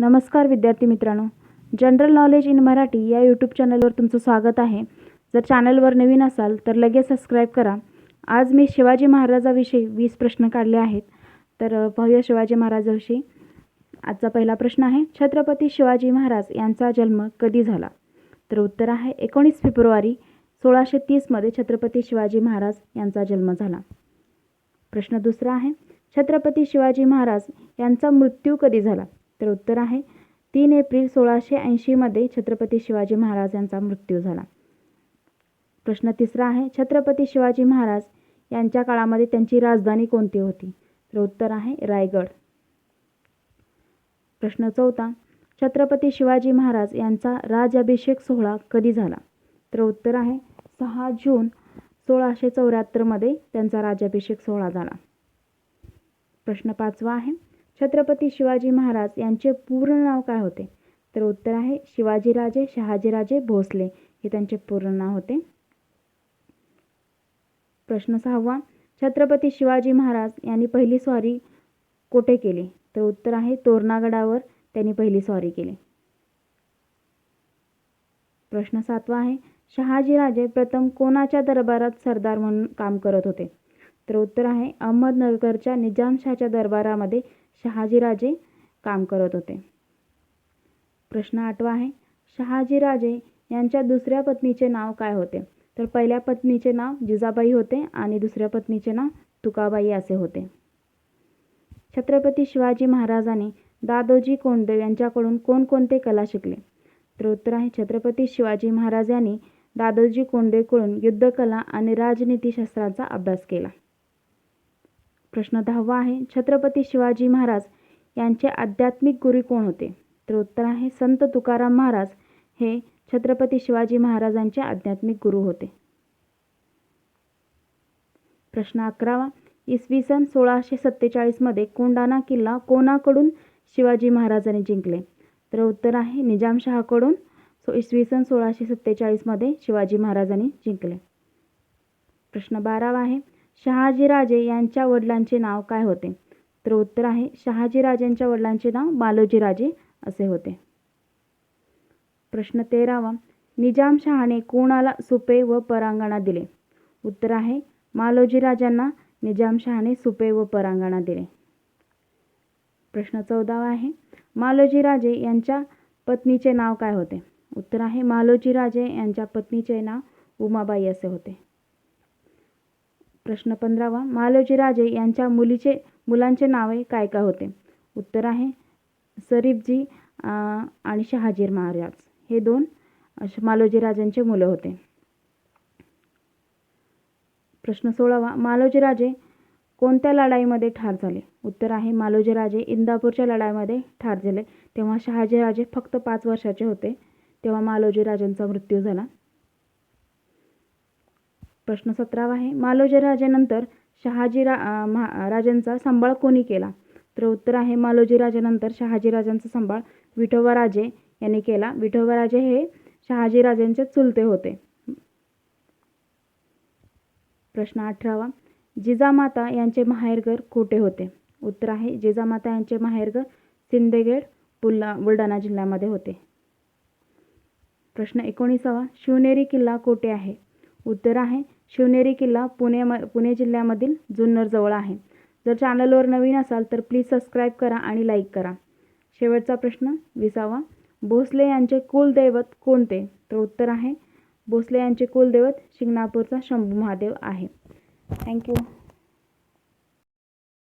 नमस्कार विद्यार्थी मित्रांनो. जनरल नॉलेज इन मराठी या यूट्यूब चॅनलवर तुमचं स्वागत आहे. जर चॅनलवर नवीन असाल तर लगेच सबस्क्राईब करा. आज मी शिवाजी महाराजाविषयी वीस प्रश्न काढले आहेत. तर भव्य पाहूया शिवाजी महाराजाविषयी. आजचा पहिला प्रश्न आहे छत्रपती शिवाजी महाराज यांचा जन्म कधी झाला? तर उत्तर आहे एकोणीस फेब्रुवारी सोळाशे तीसमध्ये छत्रपती शिवाजी महाराज यांचा जन्म झाला. प्रश्न दुसरा आहे छत्रपती शिवाजी महाराज यांचा मृत्यू कधी झाला? तर उत्तर आहे. तीन एप्रिल सोळाशे ऐंशीमध्ये छत्रपती शिवाजी महाराज यांचा मृत्यू झाला. प्रश्न तिसरा आहे छत्रपती शिवाजी महाराज यांच्या काळामध्ये त्यांची राजधानी कोणती होती? तर उत्तर आहे रायगड. प्रश्न चौथा छत्रपती शिवाजी महाराज यांचा राजाभिषेक सोहळा कधी झाला? तर उत्तर आहे सहा जून सोळाशे चौऱ्याहत्तरमध्ये त्यांचा राज्याभिषेक सोहळा झाला. प्रश्न पाचवा आहे छत्रपती शिवाजी महाराज यांचे पूर्ण नाव काय होते? तर उत्तर आहे शिवाजीराजे शहाजीराजे भोसले. हे त्यांचे पूर्ण नाव होते. प्रश्न सहावा. छत्रपती शिवाजी महाराज यांनी पहिली स्वारी कोठे केली? तर उत्तर आहे तोरणागडावर त्यांनी पहिली स्वारी केली. प्रश्न सातवा आहे शहाजीराजे प्रथम कोणाच्या दरबारात सरदार म्हणून काम करत होते? तर उत्तर आहे अहमदनगरच्या निजामशाहच्या दरबारामध्ये शहाजीराजे काम करत होते. प्रश्न आठवा आहे शहाजीराजे यांच्या दुसऱ्या पत्नीचे नाव काय होते? तर पहिल्या पत्नीचे नाव जिजाबाई होते आणि दुसऱ्या पत्नीचे नाव तुकाबाई असे होते. छत्रपती शिवाजी महाराजांनी दादोजी कोंडदेव यांच्याकडून कोणकोणते कला शिकले? तर उत्तर आहे छत्रपती शिवाजी महाराज यांनी दादोजी कोंडदेवकडून युद्धकला आणि राजनीतीशास्त्राचा अभ्यास केला. प्रश्न दहावा आहे छत्रपती शिवाजी महाराज यांचे आध्यात्मिक गुरु कोण होते? तर उत्तर आहे संत तुकाराम महाराज हे छत्रपती शिवाजी महाराजांचे आध्यात्मिक गुरु होते. प्रश्न अकरावा इसवी सन सोळाशे सत्तेचाळीसमध्ये कोंडाना किल्ला कोणाकडून शिवाजी महाराजांनी जिंकले? तर उत्तर आहे निजामशहाकडून सो इसवी सन सोळाशे सत्तेचाळीसमध्ये शिवाजी महाराजांनी जिंकले. प्रश्न बारावा आहे शहाजीराजे यांच्या वडिलांचे नाव काय होते? तर उत्तर आहे शहाजीराजांच्या वडिलांचे नाव मालोजीराजे असे होते. प्रश्न तेरावा निजामशहाने कोणाला सुपे व परांगणा दिले? उत्तर आहे मालोजीराजांना निजामशहाने सुपे व परांगणा दिले. प्रश्न चौदावा आहे मालोजीराजे यांच्या पत्नीचे नाव काय होते? उत्तर आहे मालोजीराजे यांच्या पत्नीचे नाव उमाबाई असे होते. प्रश्न पंधरावा. मालोजीराजे यांच्या मुलीचे मुलांचे नावे काय काय होते? उत्तर आहे सरीफजी आणि शहाजीर महाराज. हे दोन मालोजीराजांचे मुलं होते. प्रश्न सोळावा. मालोजीराजे कोणत्या लढाईमध्ये ठार झाले? उत्तर आहे मालोजीराजे इंदापूरच्या लढाईमध्ये ठार झाले. तेव्हा शहाजीराजे फक्त पाच वर्षाचे होते. तेव्हा मालोजीराजांचा मृत्यू झाला. प्रश्न सतरावा आहे. मालोजीराजेनंतर शहाजी रा महा राजांचा सांभाळ कोणी केला? तर उत्तर आहे मालोजीराजेनंतर शहाजीराजांचा सांभाळ विठोबाराजे यांनी केला. विठोबा राजे हे शहाजीराजांचे चुलते होते. प्रश्न अठरावा. जिजामाता यांचे माहेरघर कोठे होते? उत्तर आहे जिजामाता यांचे माहेरघर सिंदखेड बुलढा बुलढाणा जिल्ह्यामध्ये होते. प्रश्न एकोणीसावा. शिवनेरी किल्ला कोठे आहे? उत्तर आहे. शिवनेरी किल्ला पुणे म पुणे जिल्ह्यामधील जुन्नरजवळ आहे. जर चॅनलवर नवीन असाल तर प्लीज सबस्क्राईब करा आणि लाईक करा. शेवटचा प्रश्न विसावा. भोसले यांचे कुलदैवत कोणते? तर उत्तर आहे. भोसले यांचे कुलदैवत शिंगणापूरचा शंभू महादेव आहे. थँक्यू